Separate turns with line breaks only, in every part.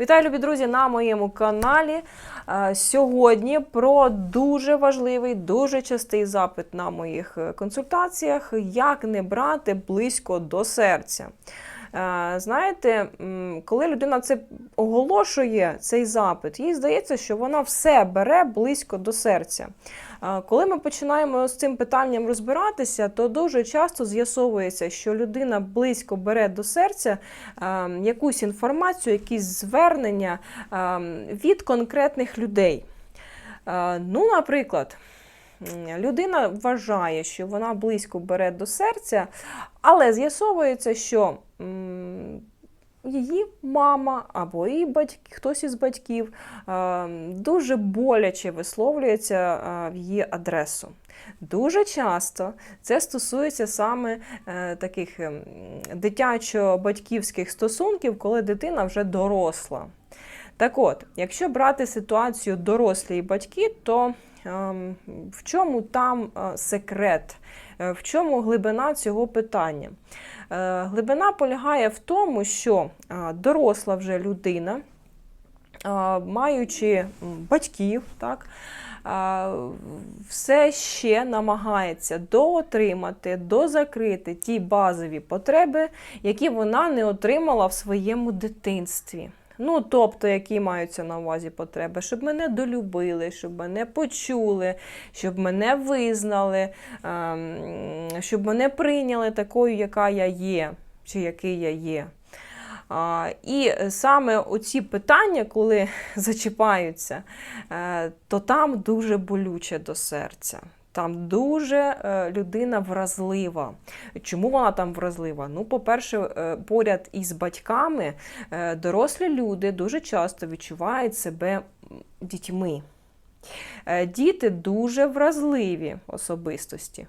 Вітаю, любі друзі, на моєму каналі. Е, Сьогодні про дуже важливий, дуже частий запит на моїх е, консультаціях: як не брати близько до серця. Е, Знаєте, коли людина це оголошує, цей запит, їй здається, що вона все бере близько до серця. Коли ми починаємо з цим питанням розбиратися, то дуже часто з'ясовується, що людина близько бере до серця якусь інформацію, якісь звернення від конкретних людей. Ну, наприклад, людина вважає, що вона близько бере до серця, але з'ясовується, що її мама або її батьки, хтось із батьків е, дуже боляче висловлюється е, в її адресу. Дуже часто це стосується саме е, таких ем, дитячо-батьківських стосунків, коли дитина вже доросла. Так от, якщо брати ситуацію дорослі і батьки, то в чому там е, секрет, Е, в чому глибина цього питання? Е, Глибина полягає в тому, що доросла вже людина, маючи батьків, так, все ще намагається доотримати, дозакрити ті базові потреби, які вона не отримала в своєму дитинстві. Ну, тобто, які маються на увазі потреби, щоб мене долюбили, щоб мене почули, щоб мене визнали, ем, щоб мене прийняли такою, яка я є, чи який я є. І саме оці питання, коли зачіпаються, е, то там дуже болюче до серця. Там дуже е, людина вразлива. Чому вона там вразлива? Ну, по-перше, е, поряд із батьками е, дорослі люди дуже часто відчувають себе дітьми. Е, Діти дуже вразливі особистості.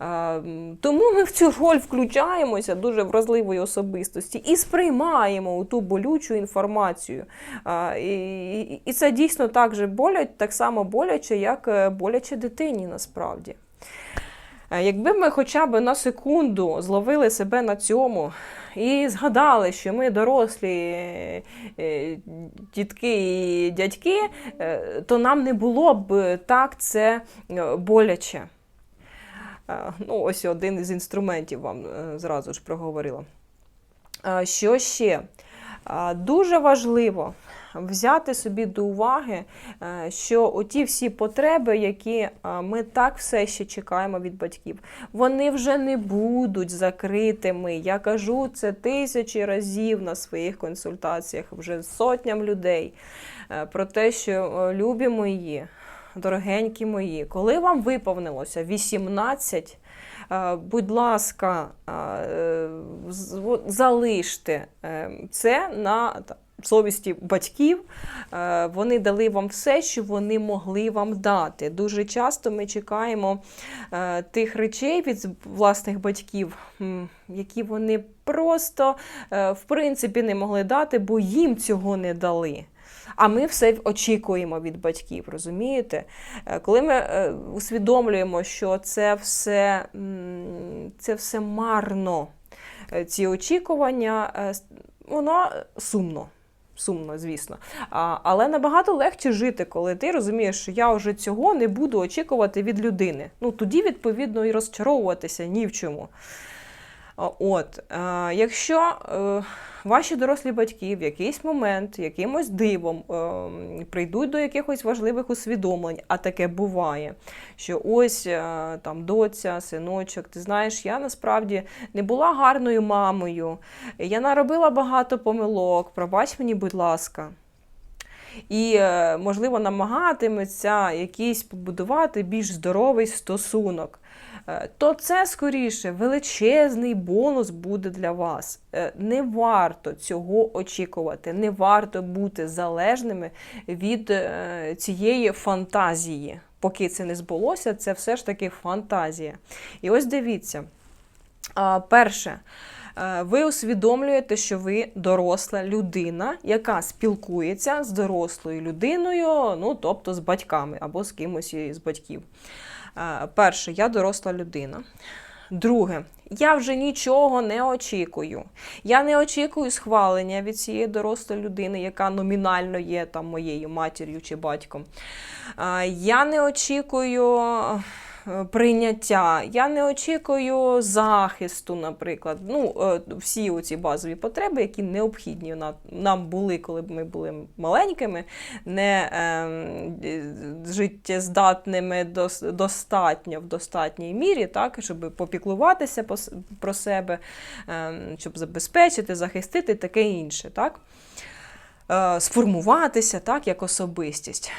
Е, Тому ми в цю роль включаємося дуже вразливої особистості і сприймаємо ту болючу інформацію. Е, І, це дійсно так же болять, так само боляче, як боляче дитині насправді. Е, Якби ми хоча б на секунду зловили себе на цьому і згадали, що ми дорослі е, е, тітки і дядьки, то нам не було б так це боляче. Ну, ось один із інструментів вам зразу ж проговорила. Що ще? Дуже важливо взяти собі до уваги, е, що оті всі потреби, які е, ми так все ще чекаємо від батьків, вони вже не будуть закритими. Я кажу це тисячі разів на своїх консультаціях, вже сотням людей. е, Про те, що любі мої, дорогенькі мої, коли вам виповнилося 18, е, будь ласка, залиште це на совісті батьків. Е, Вони дали вам все, що вони могли вам дати. Дуже часто ми чекаємо е, тих речей від власних батьків, які вони просто е, в принципі не могли дати, бо їм цього не дали. А ми все очікуємо від батьків, розумієте? Коли ми усвідомлюємо, що це все, це все марно, ці очікування, воно сумно. Сумно, звісно. А, але набагато легше жити, коли ти розумієш, що я вже цього не буду очікувати від людини. Ну тоді, відповідно, і розчаровуватися ні в чому. От, е, якщо е, ваші дорослі батьки в якийсь момент, якимось дивом е, прийдуть до якихось важливих усвідомлень, а таке буває, що ось там доця, синочок, ти знаєш, я насправді не була гарною мамою, я наробила багато помилок, пробач мені, будь ласка. І, можливо, намагатиметься якийсь побудувати більш здоровий стосунок. Е, То це скоріше величезний бонус буде для вас. Е, Не варто цього очікувати, не варто бути залежними від е, цієї фантазії. Поки це не збулося, це все ж таки фантазія. І ось дивіться. Перше, ви усвідомлюєте, що ви доросла людина, яка спілкується з дорослою людиною, ну тобто з батьками або з кимось із батьків. Перше, я доросла людина. Друге, я вже нічого не очікую. Я не очікую схвалення від цієї дорослої людини, яка номінально є там моєю матір'ю чи батьком. Я не очікую. Прийняття, я не очікую захисту, наприклад. Ну, е, всі оці базові потреби, які необхідні нам були, коли б ми були маленькими, не ем, життєздатними достатньо в достатній мірі, так, щоб попіклуватися про себе, ем, щоб забезпечити, захистити таке інше. Так? Е, Сформуватися так, як особистість.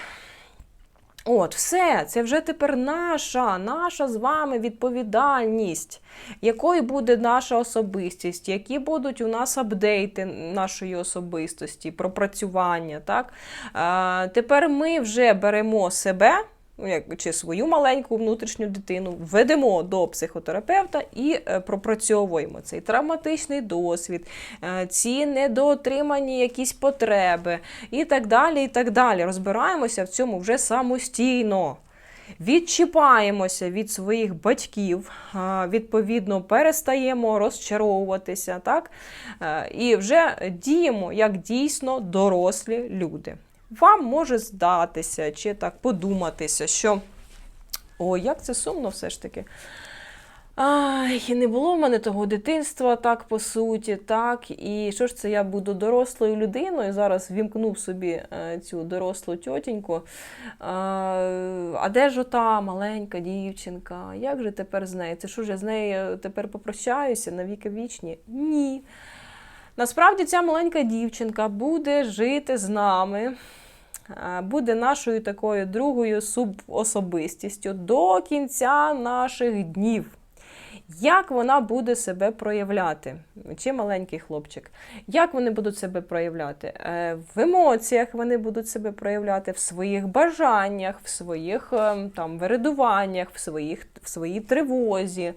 От, все, це вже тепер наша, наша з вами відповідальність, якою буде наша особистість, які будуть у нас апдейти нашої особистості, пропрацювання. Так? Е, тепер ми вже беремо себе. Ну, як- Чи свою маленьку внутрішню дитину ведемо до психотерапевта і е, пропрацьовуємо цей травматичний досвід, е, ці недоотримані якісь потреби і так далі. і так далі. Розбираємося в цьому вже самостійно. Відчіпаємося від своїх батьків, відповідно, перестаємо розчаровуватися, так? Е, і вже діємо як дійсно дорослі люди. Вам може здатися чи так подуматися, що о, як це сумно все ж таки. Ай, не було в мене того дитинства, так по суті, так. І що ж це я буду дорослою людиною? Зараз вімкнув собі е, цю дорослу тьотіньку. А, а де ж ота маленька дівчинка? Як же тепер з нею? Це що ж я з нею тепер попрощаюся на віки вічні? Ні. Насправді ця маленька дівчинка буде жити з нами. е, Буде нашою такою другою субособистістю до кінця наших днів. Як вона буде себе проявляти? Чи маленький хлопчик? Як вони будуть себе проявляти? Е, В емоціях вони будуть себе проявляти, в своїх бажаннях, в своїх е, там вередуваннях, в своїх в своїй тривозі,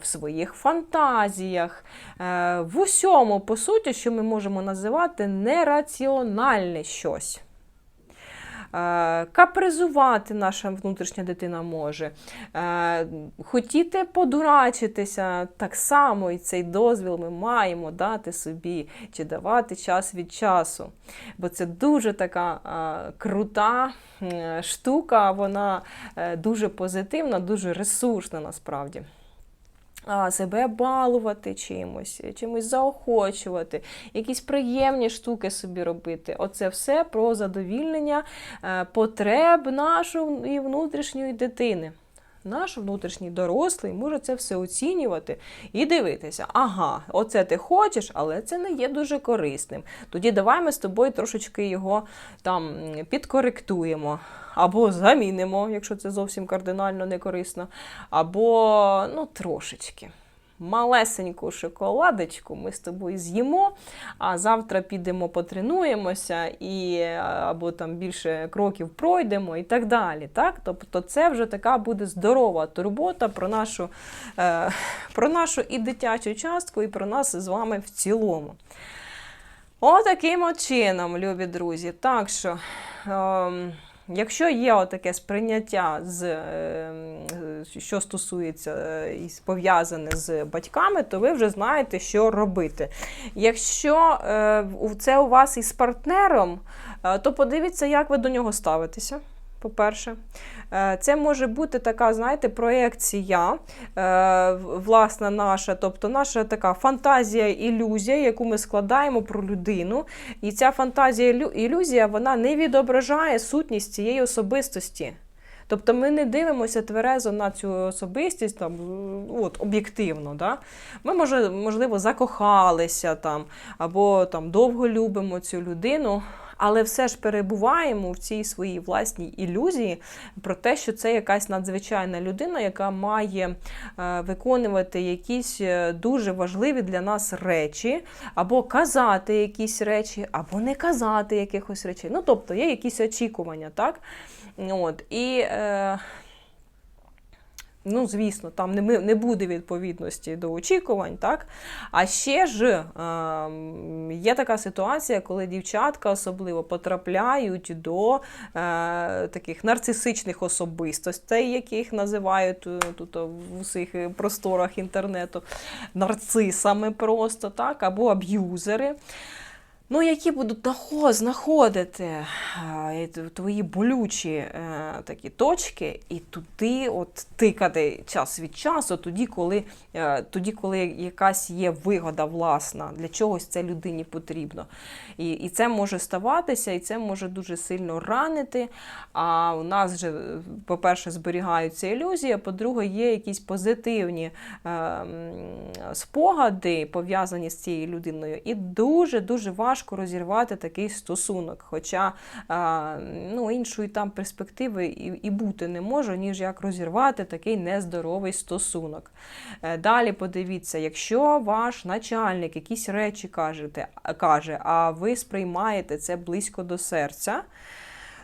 в своїх фантазіях, е, в усьому, по суті, що ми можемо називати нераціональне щось. Е, Капризувати наша внутрішня дитина може, Е, хотіти подурачитися так само, і цей дозвіл ми маємо дати собі чи давати час від часу. Бо це дуже така е, крута штука, вона дуже позитивна, дуже ресурсна насправді. Себе балувати чимось, чимось заохочувати, якісь приємні штуки собі робити. Оце все про задовільнення е, потреб нашої внутрішньої дитини. Наш внутрішній дорослий може це все оцінювати і дивитися, ага, оце ти хочеш, але це не є дуже корисним. Тоді давай ми з тобою трошечки його там підкоректуємо. Або замінимо, якщо це зовсім кардинально не корисно, або ну, трошечки. Малесеньку шоколадочку ми з тобою з'їмо, а завтра підемо потренуємося і або там більше кроків пройдемо і так далі. Так? Тобто це вже така буде здорова турбота про нашу, е, про нашу і дитячу частку, і про нас з вами в цілому. Отаким от чином, любі друзі. Так що. Ем, Якщо є отаке сприйняття, з, е, що стосується е, і пов'язане з батьками, то ви вже знаєте, що робити. Якщо е, це у вас із партнером, то подивіться, як ви до нього ставитеся. По-перше, Е, це може бути така, знаєте, проекція, е, власна наша, тобто наша така фантазія, ілюзія, яку ми складаємо про людину. І ця фантазія, ілюзія, вона не відображає сутність цієї особистості. Тобто ми не дивимося тверезо на цю особистість там, от, об'єктивно. Да? Ми, може, можливо, закохалися там, або там, довго любимо цю людину, але все ж перебуваємо в цій своїй власній ілюзії про те, що це якась надзвичайна людина, яка має е, виконувати якісь е, дуже важливі для нас речі, або казати якісь речі, або не казати якихось речей. Ну, тобто є якісь очікування, так? От, і е, Ну, звісно, там не, не буде відповідності до очікувань, так? А ще ж е, є така ситуація, коли дівчатка особливо потрапляють до е, таких нарцисичних особистостей, яких називають е, тут е, в усіх просторах інтернету нарцисами просто, так, або аб'юзери. Ну, які будуть нахо- знаходити твої болючі е, такі точки, і туди от тикати час від часу, тоді, коли, е, тоді, коли якась є вигода власна, для чогось це людині потрібно. І, і це може ставатися, і це може дуже сильно ранити. А у нас же, по-перше, зберігаються ілюзії, а по-друге, є якісь позитивні е, спогади, пов'язані з цією людиною, і дуже-дуже важко розірвати такий стосунок. Хоча ну, іншої там перспективи і, і бути не може, ніж як розірвати такий нездоровий стосунок. Е, Далі подивіться, якщо ваш начальник якісь речі кажете, каже, а ви сприймаєте це близько до серця.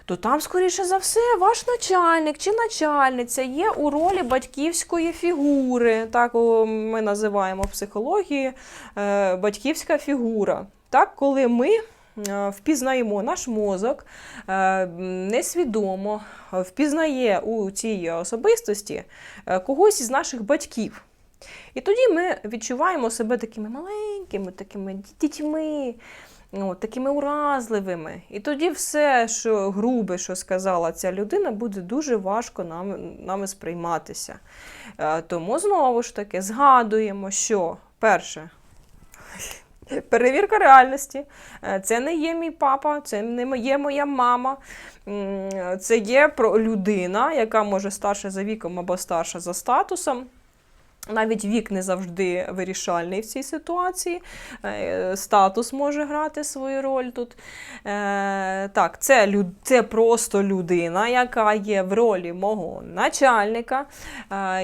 То там, скоріше за все, ваш начальник чи начальниця є у ролі батьківської фігури. Так ми називаємо в психології е, батьківська фігура. Так, коли ми е, впізнаємо наш мозок, е, несвідомо впізнає у цій особистості е, когось із наших батьків. І тоді ми відчуваємо себе такими маленькими, такими дітьми, от, такими уразливими. І тоді все, що грубе, що сказала ця людина, буде дуже важко нам, нами сприйматися. Е, Тому знову ж таки згадуємо, що перше. Перевірка реальності. Е, Це не є мій папа, це не є моя мама. Це є про людина, яка може старша за віком або старша за статусом. Навіть вік не завжди вирішальний в цій ситуації. Е, Статус може грати свою роль тут. Е, Так, це, люд- це просто людина, яка є в ролі мого начальника,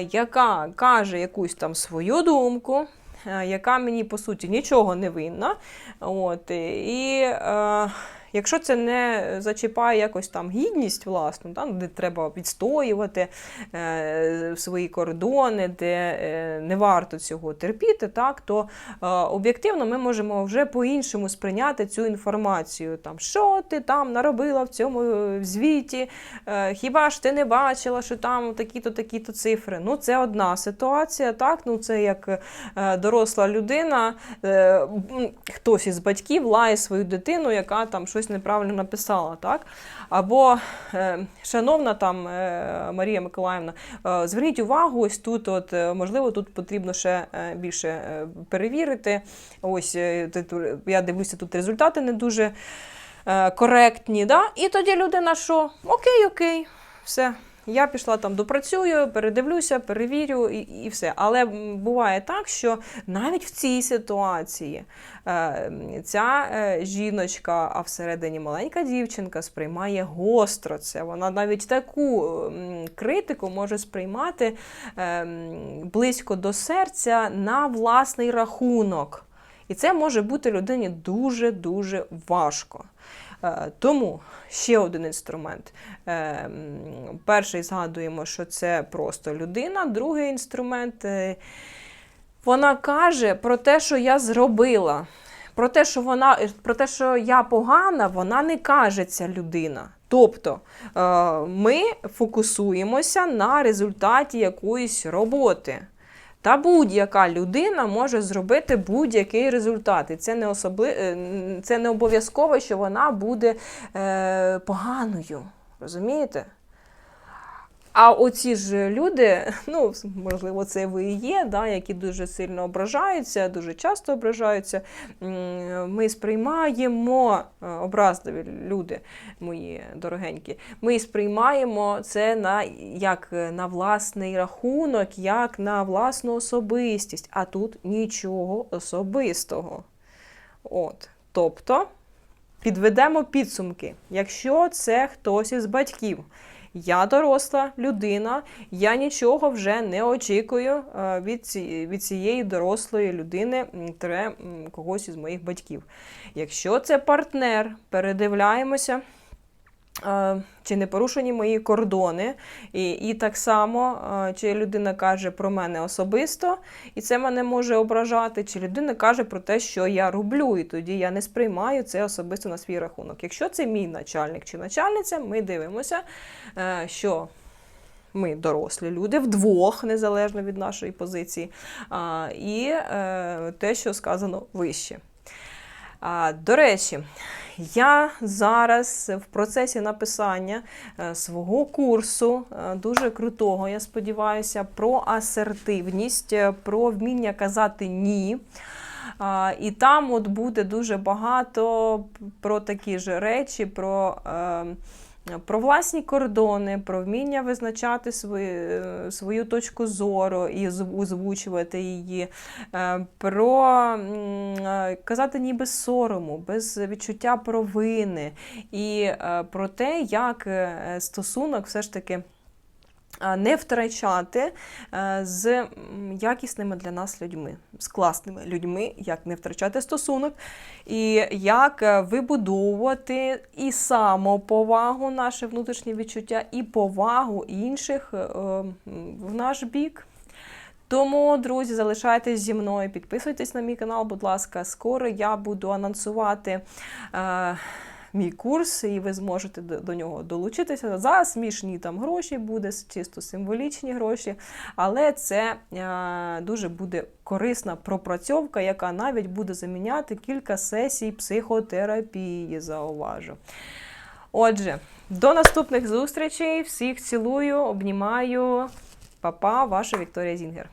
яка каже якусь там свою думку. Е, Яка мені по суті нічого не винна. От, і е, якщо це не зачіпає якось там гідність власну, там, де треба відстоювати е, свої кордони, де е, не варто цього терпіти, так, то е, об'єктивно ми можемо вже по-іншому сприйняти цю інформацію. Там, що ти там наробила в цьому е, звіті, е, хіба ж ти не бачила, що там такі-то, такі-то цифри. Ну, це одна ситуація, так, ну це як е, доросла людина, е, хтось із батьків лає свою дитину, яка там щось неправильно написала, так? Або, е, шановна там е, Марія Миколаївна, е, зверніть увагу, ось тут, от, можливо, тут потрібно ще більше перевірити. Ось я дивлюся, тут результати не дуже коректні. Да? І тоді людина що? Окей, окей, все. Я пішла там, допрацюю, передивлюся, перевірю і, і все. Але буває так, що навіть в цій ситуації е, ця е, жіночка, а всередині маленька дівчинка, сприймає гостро це. Вона навіть таку критику може сприймати е, близько до серця на власний рахунок. І це може бути людині дуже-дуже важко. Е, Тому ще один інструмент. Е, Перший згадуємо, що це просто людина. Другий інструмент е, вона каже про те, що я зробила. Про те, що вона про те, що я погана, вона не каже ця людина. Тобто ми фокусуємося на результаті якоїсь роботи. Та будь-яка людина може зробити будь-який результат. І це не, особли... е, це не обов'язково, що вона буде е, поганою. Розумієте? А оці ж люди, ну можливо, це ви і є, да, які дуже сильно ображаються, дуже часто ображаються. Ми сприймаємо е, образливі люди, мої дорогенькі. Ми сприймаємо це на як на власний рахунок, як на власну особистість. А тут нічого особистого. От. Тобто підведемо підсумки. Якщо це хтось із батьків, я доросла людина, я нічого вже не очікую е, від, від цієї дорослої людини, тре когось із моїх батьків. Якщо це партнер, передивляємося. Чи не порушені мої кордони, і, і так само, чи людина каже про мене особисто, і це мене може ображати, чи людина каже про те, що я роблю, і тоді я не сприймаю це особисто на свій рахунок. Якщо це мій начальник чи начальниця, ми дивимося, е, що ми дорослі люди вдвох, незалежно від нашої позиції, і е, те, що сказано вище. До речі, я зараз в процесі написання е, свого курсу, е, дуже крутого, я сподіваюся, про асертивність, е, про вміння казати ні. І там от буде дуже багато про такі ж речі, про. е, про власні кордони, про вміння визначати свої, е, свою точку зору і озвучувати її, е, про е, казати ні без сорому, без відчуття провини, і е, про те, як стосунок все ж таки. Е, Не втрачати е, з якісними для нас людьми, з класними людьми, як не втрачати стосунок, і як е, вибудовувати і самоповагу, наше внутрішнє відчуття, і повагу інших в наш бік. Тому, друзі, залишайтесь зі мною, підписуйтесь на мій канал, будь ласка. Скоро я буду анонсувати. Мій курс, і ви зможете до, нього долучитися. За смішні там гроші буде, чисто символічні гроші, але це е, дуже буде корисна пропрацьовка, яка навіть буде заміняти кілька сесій психотерапії, зауважу. Отже, до наступних зустрічей. Всіх цілую, обнімаю. Па-па, ваша Вікторія Зінгер.